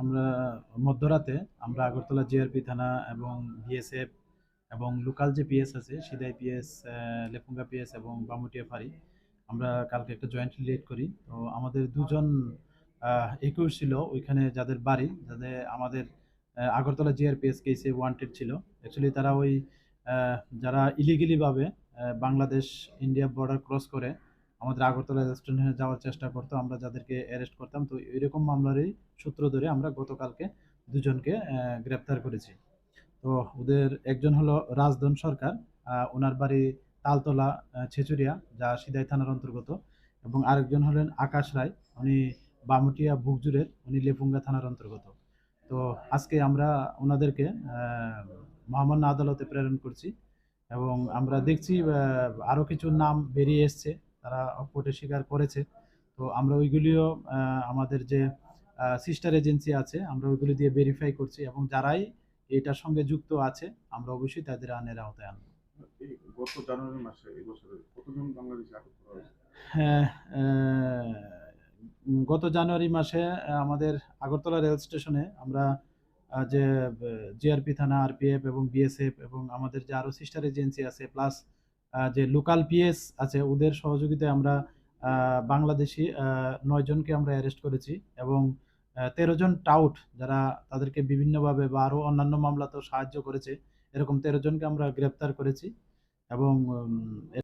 আমরা মধ্যরাতে আমরা আগরতলা জিআরপি থানা এবং বিএসএফ এবং লোকাল যে পিএস আছে, সিদাই পিএস লেফুঙ্গা পিএস এবং বামুটিয়া ফাঁড়ি, আমরা কালকে একটা জয়েন্ট লিড করি। তো আমাদের দুজন একুশ ছিল ওইখানে যাদের বাড়ি, যাদের আমাদের আগরতলা জিআরপিএস কেসে ওয়ান্টেড ছিল। অ্যাকচুয়ালি তারা ওই যারা ইলিগেলিভাবে বাংলাদেশ ইন্ডিয়া বর্ডার ক্রস করে আমাদের আগরতলা রেস্টুরেন্টে যাওয়ার চেষ্টা করতো, আমরা যাদেরকে অ্যারেস্ট করতাম। তো এরকম মামলারই সূত্র ধরে আমরা গতকালকে দুজনকে গ্রেপ্তার করেছি। তো ওদের একজন হলো রাজধন সরকার ওনার বাড়ি তালতলা ছেচুরিয়া, যা সিদাই থানার অন্তর্গত। এবং আরেকজন হলেন আকাশ রায়, উনি বামুটিয়া বুকজুরের উনি লেপুঙ্গা থানার অন্তর্গত। তো আজকে আমরা ওনাদেরকে মহামান্য আদালতে প্রেরণ করছি এবং আমরা দেখছি আরও কিছু নাম বেরিয়ে এসছে। তারা কোর্টে স্বীকার করেছে। তো আমরা ওইগুলিও আমাদের যে সিস্টার এজেন্সি আছে আমরা ওইগুলি দিয়ে ভেরিফাই করছি এবং যারাই এটার সঙ্গে যুক্ত আছে আমরা অবশ্যই তাদের আনের আওতায় আনব। গত জানুয়ারি মাসে এই বছরে কতজন বাংলাদেশি আটক করা হয়েছে? হ্যাঁ গত জানুয়ারি মাসে আমাদের আগরতলা রেল স্টেশনে আমরা যে জিআরপি থানা আরপিএফ এবং বিএসএফ এবং আমাদের যে আরও সিস্টার এজেন্সি আছে প্লাস যে লোকাল পিএস আছে, ওদের সহযোগিতায় আমরা বাংলাদেশি নয়জনকে আমরা অ্যারেস্ট করেছি এবং তেরো জন টাউট যারা তাদেরকে বিভিন্নভাবে বা আরও অন্যান্য মামলাতেও সাহায্য করেছে, এরকম তেরো জনকে আমরা গ্রেপ্তার করেছি এবং